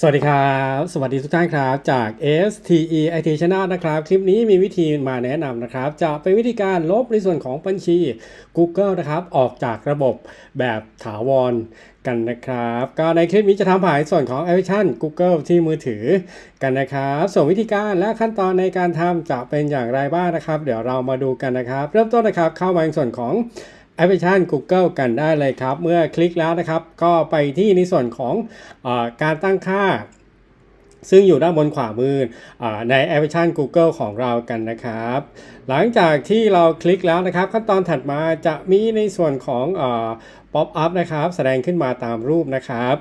สวัสดีครับ สวัสดีทุกท่านครับ จาก STE IT Channel นะครับ คลิปนี้มีวิธีมาแนะนำนะครับ จะเป็นวิธีการลบในส่วนของบัญชี Google นะครับ ออกจากระบบแบบถาวรกันนะครับ ก็ในคลิปนี้จะทำผ่านส่วนของแอปพลิเคชัน Google ที่มือถือกันนะครับ ส่วนวิธีการและขั้นตอนในการทำจะเป็นอย่างไรบ้างนะครับ เดี๋ยวเรามาดูกันนะครับ เริ่มต้นนะครับเข้ามาในส่วนของ แอปพลิเคชัน Google กันได้เลยครับ เมื่อคลิกแล้วนะครับ ก็ไปที่ในส่วนของอการตั้งค่า ซึ่งอยู่ด้านบนขวามืออในแอปพลิเคชัน Google ของเรากันนะครับ หลังจากที่เราคลิกแล้วนะครับ ขั้นตอนถัดมาจะมีในส่วนของป๊อปอัพนะครับ แสดงขึ้นมาตามรูปนะครับ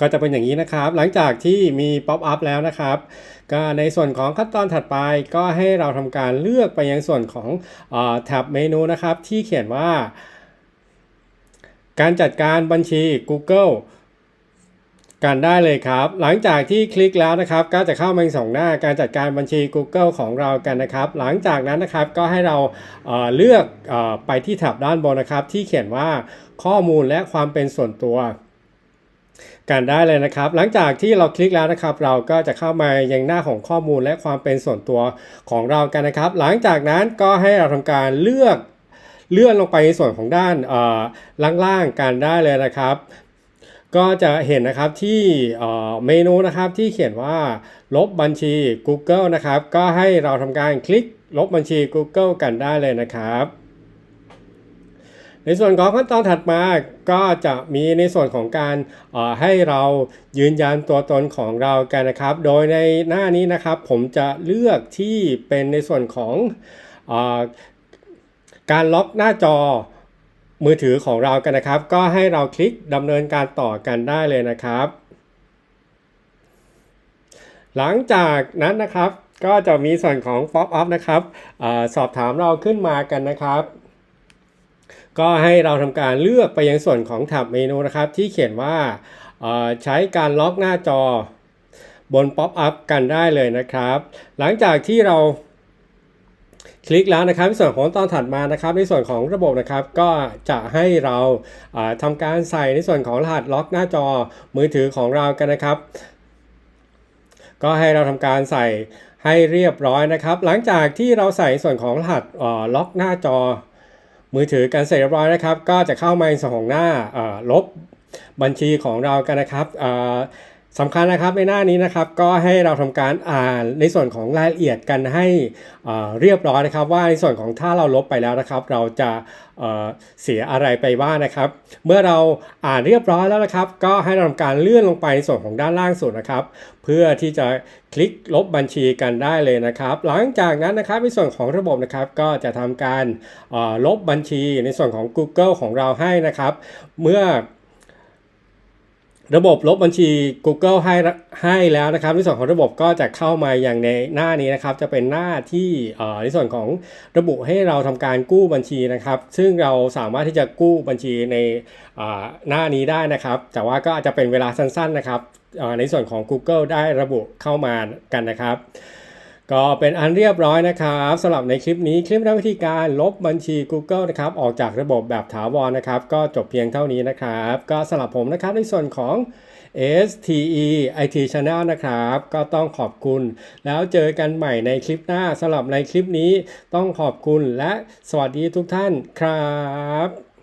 ก็จะเป็นอย่างนี้นะครับ หลังจากที่มีป๊อปอัพแล้วนะครับก็ในส่วนของขั้นตอนถัดไปก็ให้เราทำการเลือกไปยังส่วนของแท็บเมนูนะครับที่เขียนว่า การจัดการบัญชี Google กันได้เลยครับ หลังจากที่คลิกแล้วนะครับ ก็จะเข้ามาสองหน้าการจัดการบัญชี Google ของเรากันนะครับ หลังจากนั้นนะครับก็ให้เราเเลือกออไปที่แถบด้านบนนะครับ ที่เขียนว่าข้อมูลและความเป็นส่วนตัว กันได้เลยนะครับ หลังจากที่เราคลิกแล้วนะครับ เราก็จะเข้ามายังหน้าของข้อมูลและความเป็นส่วนตัวของเรากันนะครับ หลังจากนั้นก็ให้เราทำการเลือกเลื่อนลงไปในส่วนของด้านล่างๆกันได้เลยนะครับ ก็จะเห็นนะครับที่เอ่อเมนูนะครับที่เขียนว่าลบบัญชี Google นะครับ ก็ให้เราทำการคลิกลบบัญชี Google กันได้เลยนะครับ ในส่วนของขั้นตอนถัดมาก็จะมีในส่วนของการให้เรายืนยันตัวตนของเรากันนะครับ โดยในหน้านี้นะครับ ผมจะเลือกที่เป็นในส่วนของอการล็อกหน้าจอมือถือของเรากันนะครับ ก็ให้เราคลิกดำเนินการต่อกันได้เลยนะครับ หลังจากนั้นนะครับก็จะมีส่วนของ Pop up นะครับอสอบถามเราขึ้นมากันนะครับ ก็ให้เราทำการเลือกไปยังส่วนของแท็บเมนูนะครับ ที่เขียนว่าใช้การล็อกหน้าจอบน Pop up กันได้เลยนะครับ หลังจากที่เราคลิกแล้วนะครับในส่วนของตอนถัดมานะครับ ในส่วนของระบบนะครับก็จะให้เราอ่าทำการใส่ในส่วนของรหัสล็อกหน้าจอมือถือของเรากันนะครับ ก็ให้เราทำการใส่ให้เรียบร้อยนะครับ หลังจากที่เราใส่ส่วนของรหัสล็อกหน้าจอ มือถือกันเสร็จเรียบร้อยนะครับ ก็จะเข้ามาในส่วนของหน้าลบบัญชีของเรากันนะครับ สำคัญนะครับในหน้านี้นะครับก็ให้เราทำการอ่านในส่วนของรายละเอียดกันให้เรียบร้อยนะครับ ว่าในส่วนของถ้าเราลบไปแล้วนะครับ เราจะเเสียอะไรไปบ้างนะครับ เมื่อเราอ่านเรียบร้อยแล้วนะครับ ก็ให้เราทำการเลื่อนลงไปในส่วนของด้านล่างสุดนะครับ เพื่อที่จะคลิกลบบัญชีกันได้เลยนะครับ หลังจากนั้นนะครับในส่วนของระบบนะครับก็จะทำการลบบัญชีในส่วนของ Google ของเราให้นะครับ เมื่อ ระบบลบบัญชี Google ให้ให้แล้วนะครับ ในส่วนของระบบก็จะเข้ามาอย่างในหน้านี้นะครับ จะเป็นหน้าที่อ่อในส่วนของระบุให้เราทำการกู้บัญชีนะครับ ซึ่งเราสามารถที่จะกู้บัญชีในอ่าหน้านี้ได้นะครับ แต่ว่าก็อาจจะเป็นเวลาสั้น ๆนะครับอ่อในส่วนของ Google ได้ระบุเข้ามากันนะครับ ก็เป็นอันเรียบร้อยนะครับสำหรับในคลิปนี้คลิปแนะวิธีการลบบัญชี Google นะครับออกจากระบบแบบถาวรนะครับ ก็จบเพียงเท่านี้นะครับ ก็สำหรับผมนะครับในส่วนของ STE IT Channel นะครับ ก็ต้องขอบคุณ แล้วเจอกันใหม่ในคลิปหน้าสำหรับในคลิปนี้ต้องขอบคุณและสวัสดีทุกท่านครับ